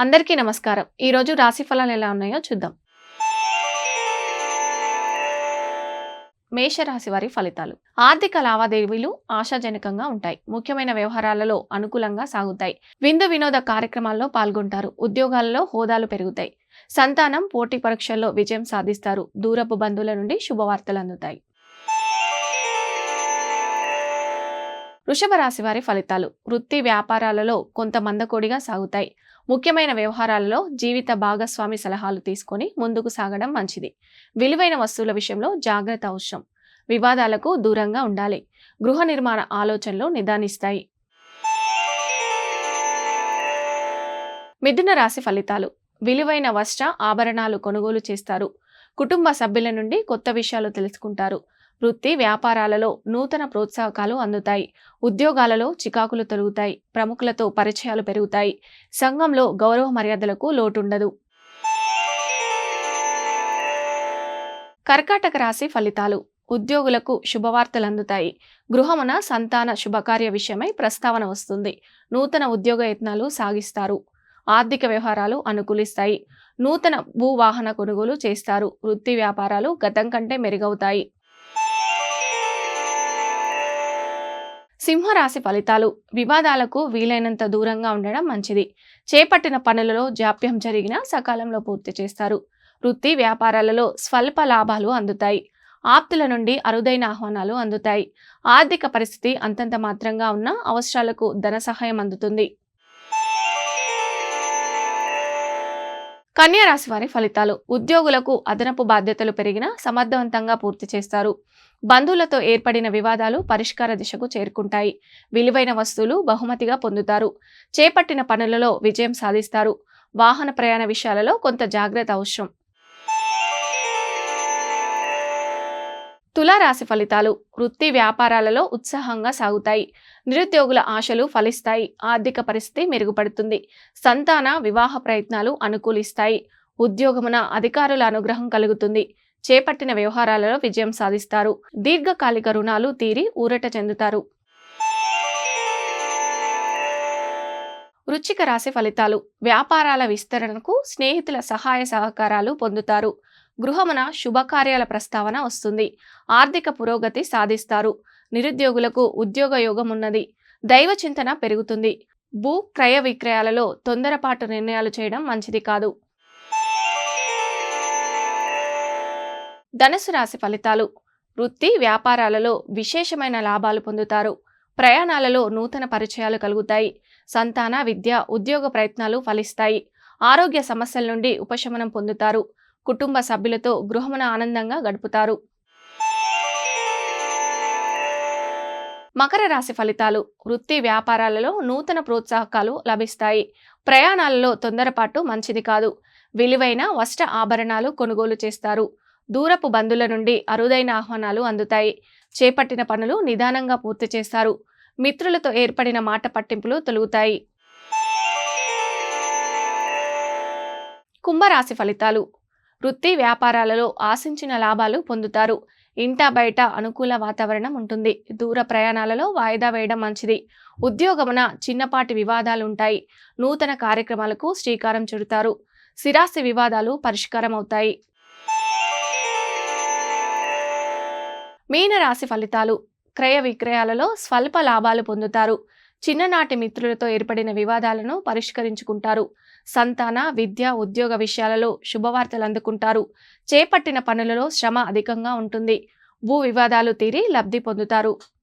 అందరికీ నమస్కారం. ఈరోజు రాశి ఫలాలు ఎలా ఉన్నాయో చూద్దాం. మేషరాశి వారి ఫలితాలు. ఆర్థిక లావాదేవీలు ఆశాజనకంగా ఉంటాయి. ముఖ్యమైన వ్యవహారాలలో అనుకూలంగా సాగుతాయి. విందు వినోద కార్యక్రమాల్లో పాల్గొంటారు. ఉద్యోగాలలో హోదాలు పెరుగుతాయి. సంతానం పోటీ పరీక్షల్లో విజయం సాధిస్తారు. దూరపు బంధువుల నుండి శుభవార్తలు అందుతాయి. వృషభ రాశి వారి ఫలితాలు. వృత్తి వ్యాపారాలలో కొంత మందకోడిగా సాగుతాయి. ముఖ్యమైన వ్యవహారాలలో జీవిత భాగస్వామి సలహాలు తీసుకొని ముందుకు సాగడం మంచిది. విలువైన వస్తువుల విషయంలో జాగ్రత్త అవసరం. వివాదాలకు దూరంగా ఉండాలి. గృహ నిర్మాణ ఆలోచనలు నిదానిస్తాయి. మిథున రాశి ఫలితాలు. విలువైన వస్త్ర ఆభరణాలు కొనుగోలు చేస్తారు. కుటుంబ సభ్యుల నుండి కొత్త విషయాలు తెలుసుకుంటారు. వృత్తి వ్యాపారాలలో నూతన ప్రోత్సాహకాలు అందుతాయి. ఉద్యోగాలలో చికాకులు తొలుగుతాయి. ప్రముఖులతో పరిచయాలు పెరుగుతాయి. సంఘంలో గౌరవ మర్యాదలకు లోటుండదు. కర్కాటక రాశి ఫలితాలు. ఉద్యోగులకు శుభవార్తలు అందుతాయి గృహమున సంతాన శుభకార్య విషయమై ప్రస్తావన వస్తుంది. నూతన ఉద్యోగ యత్నాలు సాగిస్తారు. ఆర్థిక వ్యవహారాలు అనుకూలిస్తాయి. నూతన భూవాహన కొనుగోలు చేస్తారు. వృత్తి వ్యాపారాలు గతం కంటే మెరుగవుతాయి. సింహరాశి ఫలితాలు. వివాదాలకు వీలైనంత దూరంగా ఉండడం మంచిది. చేపట్టిన పనులలో జాప్యం జరిగినా సకాలంలో పూర్తి చేస్తారు. వృత్తి వ్యాపారాలలో స్వల్ప లాభాలు అందుతాయి. ఆప్తుల నుండి అరుదైన ఆహ్వానాలు అందుతాయి. ఆర్థిక పరిస్థితి అంతంత మాత్రంగా ఉన్న అవసరాలకు ధన సహాయం అందుతుంది. కన్యారాశి వారి ఫలితాలు. ఉద్యోగులకు అదనపు బాధ్యతలు పెరిగినా సమర్థవంతంగా పూర్తి చేస్తారు. బంధువులతో ఏర్పడిన వివాదాలు పరిష్కార దిశకు చేరుకుంటాయి. విలువైన వస్తువులు బహుమతిగా పొందుతారు. చేపట్టిన పనులలో విజయం సాధిస్తారు. వాహన ప్రయాణ విషయాలలో కొంత జాగ్రత్త అవసరం. తులారాశి ఫలితాలు వృత్తి వ్యాపారాలలో ఉత్సాహంగా సాగుతాయి. నిరుద్యోగుల ఆశలు ఫలిస్తాయి. ఆర్థిక పరిస్థితి మెరుగుపడుతుంది. సంతాన వివాహ ప్రయత్నాలు అనుకూలిస్తాయి. ఉద్యోగమున అధికారుల అనుగ్రహం కలుగుతుంది. చేపట్టిన వ్యవహారాలలో విజయం సాధిస్తారు. దీర్ఘకాలిక రుణాలు తీరి ఊరట చెందుతారు. వృచ్చిక రాశి ఫలితాలు వ్యాపారాల విస్తరణకు స్నేహితుల సహాయ సహకారాలు పొందుతారు. గృహమున శుభకార్యాల ప్రస్తావన వస్తుంది. ఆర్థిక పురోగతి సాధిస్తారు. నిరుద్యోగులకు ఉద్యోగ యోగం ఉన్నది దైవ చింతన పెరుగుతుంది. భూ క్రయ విక్రయాలలో తొందరపాటు నిర్ణయాలు చేయడం మంచిది కాదు. ధనుసు రాశి ఫలితాలు. వృత్తి వ్యాపారాలలో విశేషమైన లాభాలు పొందుతారు. ప్రయాణాలలో నూతన పరిచయాలు కలుగుతాయి. సంతాన విద్య ఉద్యోగ ప్రయత్నాలు ఫలిస్తాయి. ఆరోగ్య సమస్యల నుండి ఉపశమనం పొందుతారు. కుటుంబ సభ్యులతో గృహమున ఆనందంగా గడుపుతారు. మకర రాశి ఫలితాలు వృత్తి వ్యాపారాలలో నూతన ప్రోత్సాహకాలు లభిస్తాయి. ప్రయాణాలలో తొందరపాటు మంచిది కాదు. విలువైన వస్త్ర ఆభరణాలు కొనుగోలు చేస్తారు. దూరపు బంధుల నుండి అరుదైన ఆహ్వానాలు అందుతాయి. చేపట్టిన పనులు నిదానంగా పూర్తి చేస్తారు. మిత్రులతో ఏర్పడిన మాట పట్టింపులు తొలుగుతాయి. కుంభరాశి ఫలితాలు వృత్తి వ్యాపారాలలో ఆశించిన లాభాలు పొందుతారు. ఇంట బయట అనుకూల వాతావరణం ఉంటుంది. దూర ప్రయాణాలలో వాయిదా వేయడం మంచిది. ఉద్యోగమున చిన్నపాటి వివాదాలు ఉంటాయి నూతన కార్యక్రమాలకు శ్రీకారం చుడతారు. స్థిరాస్తి వివాదాలు పరిష్కారం అవుతాయి మీనరాశి ఫలితాలు. క్రయ విక్రయాలలో స్వల్ప లాభాలు పొందుతారు. చిన్ననాటి మిత్రులతో ఏర్పడిన వివాదాలను పరిష్కరించుకుంటారు. సంతాన విద్య ఉద్యోగ విషయాలలో శుభవార్తలు అందుకుంటారు. చేపట్టిన పనులలో శ్రమ అధికంగా ఉంటుంది. భూ వివాదాలు తీరి లబ్ధి పొందుతారు.